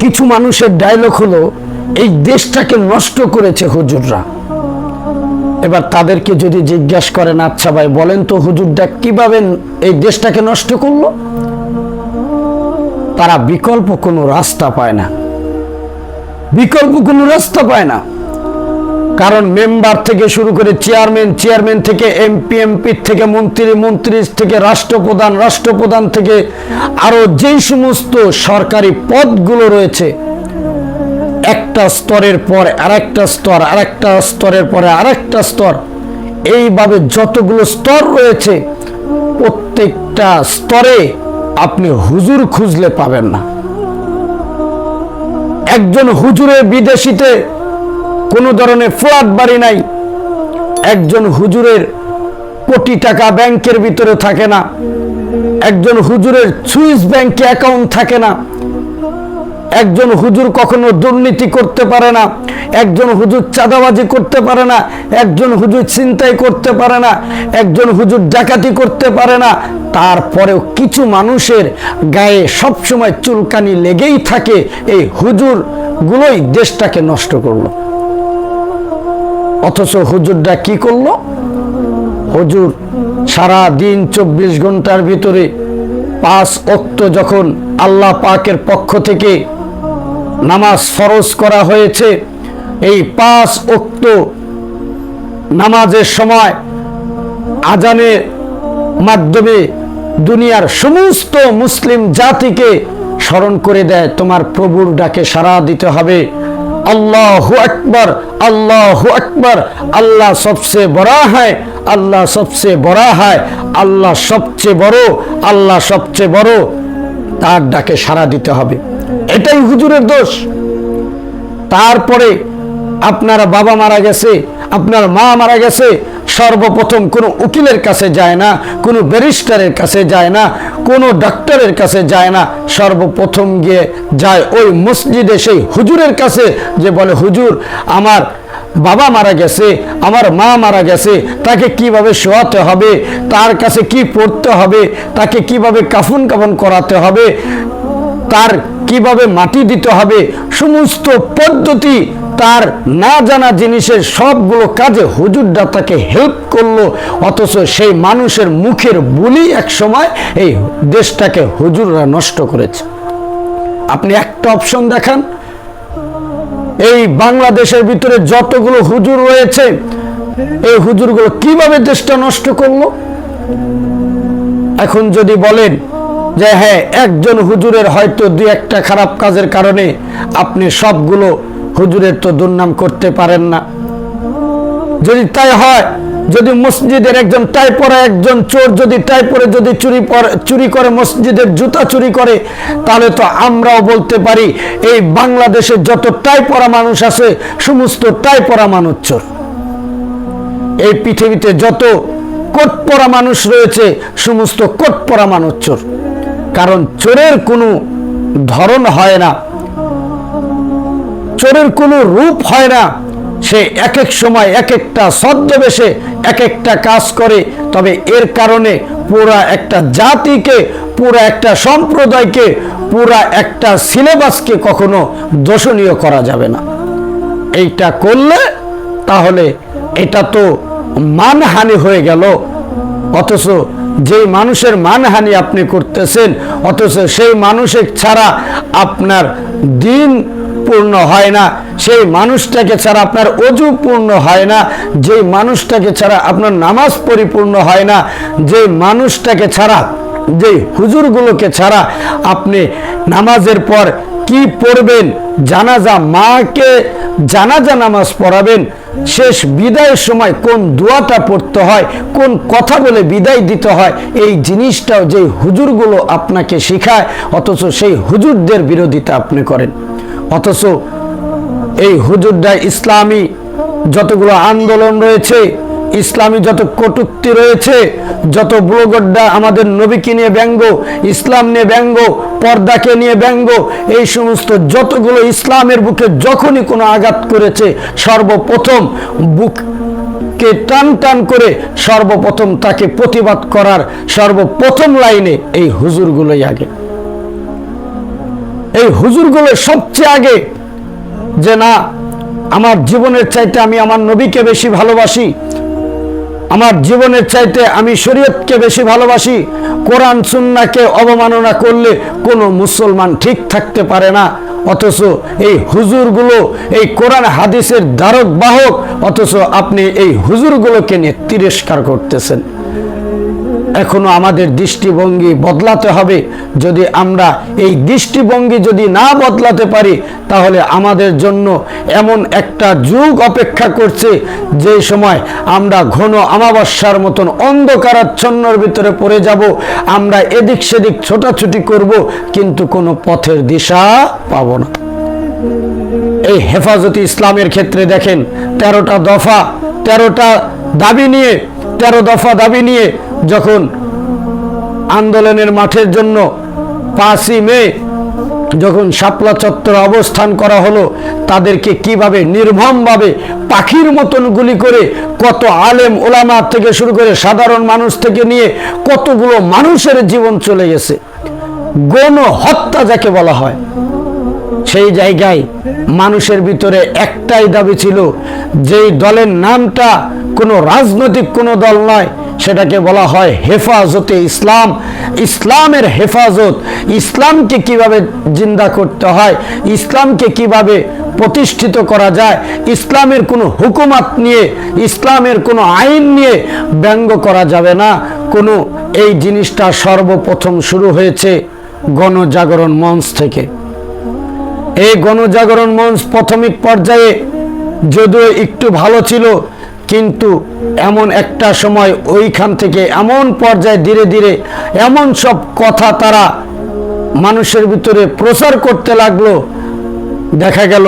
কিছু মানুষের ডায়লগ হলো, এই দেশটাকে নষ্ট করেছে হুজুররা। এবার তাদেরকে যদি জিজ্ঞাসা করেন আচ্ছা ভাই, বলেন তো হুজুরটা কীভাবে এই দেশটাকে নষ্ট করল? তারা বিকল্প কোনো রাস্তা পায় না। বিকল্প কোনো রাস্তা পায় না। কারণ মেম্বার থেকে শুরু করে চেয়ারম্যান চেয়ারম্যান থেকে এমপি এমপি থেকে মন্ত্রী মন্ত্রী থেকে রাষ্ট্রপ্রধান রাষ্ট্রপ্রধান থেকে আরও যেই সমস্ত সরকারি পদগুলো রয়েছে, একটা স্তরের পর আরেকটা স্তর, আরেকটা স্তরের পরে আরেকটা স্তর, এইভাবে যতগুলো স্তর রয়েছে, প্রত্যেকটা স্তরে আপনি হুজুর খুঁজলে পাবেন না। একজন হুজুরে বিদেশিতে কোনো ধরনের ফ্ল্যাট বাড়ি নাই। একজন হুজুরের কোটি টাকা ব্যাংকের ভিতরে থাকে না। একজন হুজুরের সুইস ব্যাংকে অ্যাকাউন্ট থাকে না। একজন হুজুর কখনো দুর্নীতি করতে পারে না। একজন হুজুর চাঁদাবাজি করতে পারে না। একজন হুজুর চিন্তাই করতে পারে না। একজন হুজুর ডাকাতি করতে পারে না। তারপরেও কিছু মানুষের গায়ে সবসময় চুলকানি লেগেই থাকে। এই হুজুরগুলোই দেশটাকে নষ্ট করল। অথচ হুজুরটা কি করল? হুজুর সারা দিন চব্বিশ ঘণ্টার ভিতরে পাঁচ অক্ত যখন আল্লাহ পাকের পক্ষ থেকে নামাজ ফরজ করা হয়েছে, এই পাঁচ অক্ত নামাজের সময় আজানের মাধ্যমে দুনিয়ার সমস্ত মুসলিম জাতিকে স্মরণ করে দেয়, তোমার প্রভুর ডাকে সাড়া দিতে হবে। আল্লাহ আকবর আল্লাহ আকবর। আল্লাহ সবচেয়ে বড় হয়, আল্লাহ সবচেয়ে বড় হয়, আল্লাহ সবচেয়ে বড়, আল্লাহ সবচেয়ে বড়। তার ডাকে সাড়া দিতে হবে। এটাই হুজুরের দোষ। তারপরে আপনার বাবা মারা গেছে, আপনার মা মারা গেছে সর্বপ্রথম কোনো উকিলের কাছে যায় না, কোনো ব্যারিস্টারের কাছে যায় না, কোনো ডাক্তারের কাছে যায় না, সর্বপ্রথম গিয়ে যায় ওই মসজিদে সেই হুজুরের কাছে যে বলে, হুজুর, আমার বাবা মারা গেছে, আমার মা মারা গেছে, তাকে কীভাবে শোয়াতে হবে, তার কাছে কি পড়তে হবে, তাকে কীভাবে কাফন কাফন করাতে হবে, তার কীভাবে মাটি দিতে হবে, সমস্ত পদ্ধতি তার না জানা জিনিসের সবগুলো কাজে হুজুররা তাকে হেল্প করল, অথচ সেই মানুষের মুখের বুলি এক সময় এই দেশটাকে হুজুররা নষ্ট করেছে। আপনি একটা অপশন দেখান। এই বাংলাদেশের ভিতরে যতগুলো হুজুর রয়েছে, এই হুজুরগুলো কীভাবে দেশটা নষ্ট করল? এখন যদি বলেন যে হ্যাঁ একজন হুজুরের হয়তো দু একটা খারাপ কাজের কারণে আপনি সবগুলো হুজুরের তো দুর্নাম করতে পারেন না। যদি তাই হয়, যদি মসজিদের একজন টাই পরা একজন চোর যদি টাই পরে যদি চুরি চুরি করে, মসজিদের জুতা চুরি করে, তাহলে তো আমরাও বলতে পারি, এই বাংলাদেশে যত টাই পরা মানুষ আছে, সমস্ত টাই পরা মানুষ চোর। এই পৃথিবীতে যত কোট পরা মানুষ রয়েছে, সমস্ত কোট পরা মানুষ চোর। কারণ চোরের কোনো ধরন হয় না। চোরের কোনো রূপ হয় না। সে এক এক সময় এক একটা ছদ্মবেশে এক একটা কাজ করে, তবে এর কারণে পুরা একটা জাতিকে, পুরা একটা সম্প্রদায়কে, পুরা একটা সিলেবাসকে কখনো দোষণীয় করা যাবে না। এইটা করলে তাহলে এটা তো মানহানি হয়ে গেল। অথচ যে মানুষের মানহানি আপনি করতেছেন, অথচ সেই মানুষের ছাড়া আপনার দিন পূর্ণ হয় না। সেই মানুষটাকে ছাড়া আপনার অজু পূর্ণ হয় না। যে মানুষটাকে ছাড়া আপনার নামাজ পরিপূর্ণ হয় না। যে মানুষটাকে ছাড়া যে হুজুরগুলোকে ছাড়া আপনি নামাজের পর কি পড়বেন, জানাজা মাকে জানাজা নামাজ পড়াবেন, শেষ বিদায়ের সময় কোন দোয়াটা পড়তে হয়, কোন কথা বলে বিদায় দিতে হয়, এই জিনিসটাও যে হুজুরগুলো আপনাকে শেখায়, অথচ সেই হুজুরদের বিরোধিতা আপনি করেন। অথচ এই হুজুররা ইসলামী যতগুলো আন্দোলন রয়েছে, ইসলামী যত কটুক্তি রয়েছে, যত ব্লগড্ডা আমাদের নবীকে নিয়ে ব্যঙ্গ, ইসলাম নিয়ে ব্যঙ্গ, পর্দাকে নিয়ে ব্যঙ্গ, এই সমস্ত যতগুলো ইসলামের বুকে যখনই কোনো আঘাত করেছে, সর্বপ্রথম বুক কে টান টান করে সর্বপ্রথম তাকে প্রতিবাদ করার সর্বপ্রথম লাইনে এই হুজুরগুলোই আগে। এই হুজুরগুলো সবচেয়ে আগে যে না, আমার জীবনের চাইতে আমি আমার নবীকে বেশি ভালোবাসি, আমার জীবনের চাইতে আমি শরীয়তকে বেশি ভালোবাসি, কোরআন, সুন্নাকে অবমাননা করলে কোনো মুসলমান ঠিক থাকতে পারে না। অথচ এই হুজুরগুলো, এই কোরআন হাদিসের দ্বারক বাহক, অথচ আপনি এই হুজুরগুলোকে নিয়ে তিরস্কার করতেছেন। এখনও আমাদের দৃষ্টিভঙ্গি বদলাতে হবে। যদি আমরা এই দৃষ্টিভঙ্গি যদি না বদলাতে পারি, তাহলে আমাদের জন্য এমন একটা যুগ অপেক্ষা করছে, যে সময় আমরা ঘন আমাবস্যার মতন অন্ধকারাচ্ছন্নর ভিতরে পড়ে যাব। আমরা এদিক সেদিক ছোটাছুটি করব, কিন্তু কোনো পথের দিশা পাবো না। এই হেফাজতে ইসলামের ক্ষেত্রে দেখেন, তেরোটা দফা, তেরোটা দাবি নিয়ে, তেরো দফা দাবি নিয়ে যখন আন্দোলনের মাঠের জন্য পাঁচই মে যখন শাপলা চত্বর অবস্থান করা হলো, তাদেরকে কীভাবে নির্মমভাবে পাখির মতন গুলি করে কত আলেম ওলামা থেকে শুরু করে সাধারণ মানুষ থেকে নিয়ে কতগুলো মানুষের জীবন চলে গেছে। গণ হত্যা যাকে বলা হয়, সেই জায়গায় মানুষের ভিতরে একটাই দাবি ছিল, যেই দলের নামটা কোনো রাজনৈতিক কোনো দল নয় সেটাকে বলা হয় হেফাজতে ইসলাম। ইসলামের হেফাজত, ইসলামকে কীভাবে জিন্দা করতে হয়, ইসলামকে কীভাবে প্রতিষ্ঠিত করা যায়, ইসলামের কোনো হুকুমাত নিয়ে, ইসলামের কোনো আইন নিয়ে ব্যঙ্গ করা যাবে না। কোনো এই জিনিসটা সর্বপ্রথম শুরু হয়েছে গণজাগরণ মঞ্চ থেকে। এই গণজাগরণ মঞ্চ প্রাথমিক পর্যায়ে যদিও একটু ভালো ছিল কিন্তু এমন একটা সময় ওইখান থেকে এমন পর্যায়ে ধীরে ধীরে এমন সব কথা তারা মানুষের ভিতরে প্রচার করতে লাগল, দেখা গেল